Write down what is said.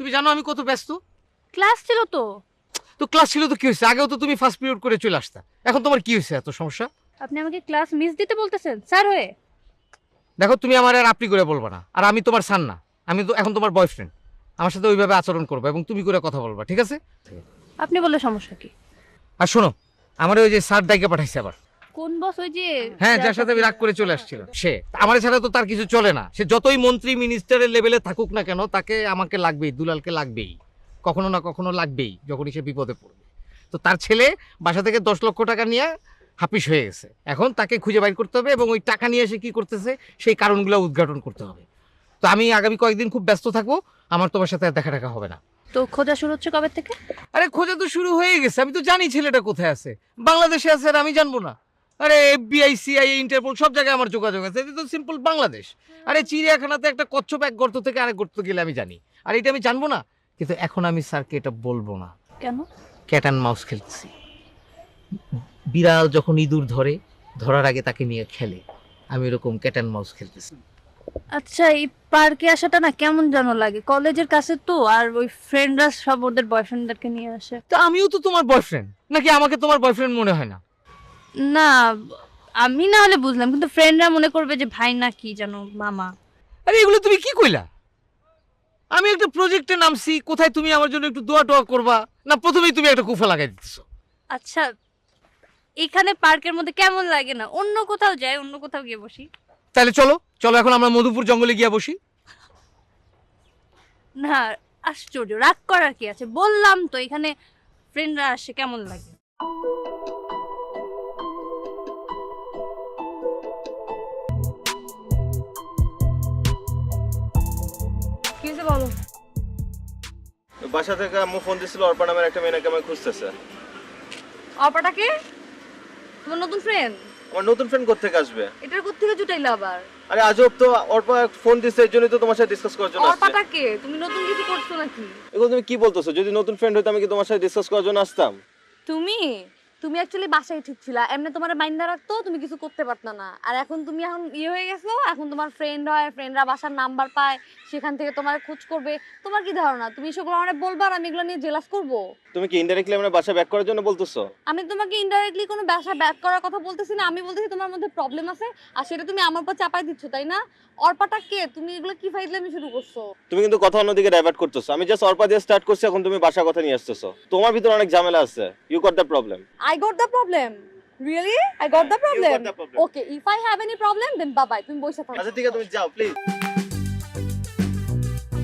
তুমি জানো আমি কত ব্যস্ত? ক্লাস ছিল তো। তো ক্লাস ছিল তো কি হয়েছে? আগেও তো তুমি ফার্স্ট পিরিয়ড করে চলে আসতা। এখন তোমার কি হয়েছে এত সমস্যা? আপনি আমাকে ক্লাস মিস দিতে বলতেছেন স্যার হয়ে। দেখো তুমি আমার আর আপনি করে বলবা না। আর আমি তোমার সান না। আমি তো এখন তোমার বয়ফ্রেন্ড আমার সাথে ওইভাবে আচরণ করবে এবং তুমি করে কথা বলবা ঠিক আছে? আপনি বললে সমস্যা কি? আর শোনো আমার ওই যে স্যার দাইকে পাঠাইছে আবার। কোন বস ওই যে হ্যাঁ যার সাথে আমি রাগ করে চলে আসছিল সে। আমার ছাড়া তো তার কিছু চলে না। সে যতই মন্ত্রী মিনিস্টারের লেভেলে থাকুক না কেন তাকে আমাকে লাগবেই দুলালকে লাগবেই। কখনো না কখনো লাগবেই যখনই সে বিপদে পড়বে। তো তার ছেলে বাসা থেকে দশ লক্ষ টাকা নিয়ে হাপিস হয়ে গেছে। এখন তাকে খুঁজে বাইর করতে হবে এবং ওই টাকা নিয়ে এসে কি করতেছে সেই কারণগুলো উদ্ঘাটন করতে হবে। তো আমি আগামী কয়েকদিন খুব ব্যস্ত থাকব আমার তোমার সাথে আর দেখা টাকা হবে না। তো খোঁজা শুরু হচ্ছে কবে থেকে? আরে খোঁজা তো শুরু হয়ে গেছে। আমি তো জানি ছেলেটা কোথায় আছে। বাংলাদেশে আছে আর আমি জানব না। আরে এফবিআই সিআইএ ইন্টারপোল সব জায়গায় আমার যোগাযোগ আছে। এটা তো সিম্পল বাংলাদেশ। আরে চিড়িয়াখানাতে একটা কচ্ছপ এক গর্ত থেকে আরেক গর্ত গেলে আমি জানি। আর এটা আমি জানব না কিন্তু এখন আমি স্যারকে এটা বলব না। কেন? ক্যাট অ্যান্ড মাউস খেলছি বিড়াল যখন ইঁদুর ধরে ধরার আগে তাকে নিয়ে খেলে। আমি এরকম ক্যাট অ্যান্ড মাউস খেলতেছি। আচ্ছা এই পার্কে আসাটা না কেমন যেন লাগে? কলেজের কাছে তো আর ওই ফ্রেন্ডরা সব ওদের বয়ফ্রেন্ডদেরকে নিয়ে আসে। তো আমিও তো তোমার বয়ফ্রেন্ড নাকি আমাকে তোমার বয়ফ্রেন্ড মনে হয় না? না আমি না হলে বুঝলাম কিন্তু ফ্রেন্ডরা মনে করবে যে ভাই না কি জানো মামা। আরে এগুলো তুমি কি কইলা? আমি একটা প্রজেক্টে নামছি কোথায় তুমি আমার জন্য একটু দোয়া টোয়া করবা? না প্রথমেই তুমি একটা কুফা লাগাই দিতেছো। আচ্ছা এখানে পার্কের মধ্যে কেমন লাগে না? অন্য কোথাও যাই অন্য কোথাও গিয়ে বসি। তাহলে চলো চলো এখন আমরা মধুপুর জঙ্গলে গিয়ে বসি। না আশ্চর্য রাগ করার কি আছে? বললাম তো এখানে ফ্রেন্ডরা আসে কেমন লাগে? কি হয়েছে বলো? বাসা থেকে আম্মু ফোন দিছিল অর্পা নামের একটা খুঁজতেছে। অপাটাকে তোমার নতুন ফ্রেন্ড আমার নতুন ফ্রেন্ড কোথেকে আসবে? এটার কোথেকে জুটাইলে আবার? আরে আজব তো অর্পা ফোন দিচ্ছে এই জন্যই তো তোমার সাথে ডিসকাস করার জন্য আসছে। অর্পাটাকে তুমি নতুন কিছু করছ নাকি? এগুলো তুমি কি বলতেছো? যদি নতুন ফ্রেন্ড হতো আমি কি তোমার সাথে ডিসকাস করার জন্য আসতাম? তুমি? তুমি অ্যাকচুয়ালি বাসায় ঠিক ছিলা। এমনি তোমার মাইন্ডা রাখতো তুমি কিছু করতে পারতো না। আর এখন তুমি এখন ইয়ে হয়ে গেছো এখন তোমার ফ্রেন্ড হয় ফ্রেন্ডরা বাসার নাম্বার পায় সেখান থেকে তোমার খোঁজ করবে। তোমার কি ধারণা? তুমি সেগুলো অনেক বলবা আর আমি এগুলো নিয়ে জেলাস করব? তুমি কি ইনডাইরেক্টলি আমার বাসা ব্যাক করার জন্য বলতেছো? আমি তোমাকে ইনডাইরেক্টলি কোনো ব্যবসা ব্যাক করার কথা বলতেছি না। আমি বলতেছি তোমার মধ্যে প্রবলেম আছে আর সেটা তুমি আমার উপর চাপাই দিচ্ছ তাই না? অর্পাটা কে? তুমি এগুলো কি ফাইজলামি শুরু করছ? তুমি কিন্তু কথা অন্যদিকে ডাইভার্ট করতেছো। আমি জাস্ট অর্পা দিয়ে স্টার্ট করছি এখন তুমি বাসা কথা নিয়ে আসতেছো। তোমার ভিতরে অনেক ঝামেলা আছে। You got the problem problem really I got the You got the problem. Okay if I have any problem then Babai তুমি বসে থাকো। আচ্ছা ঠিক আছে তুমি যাও প্লিজ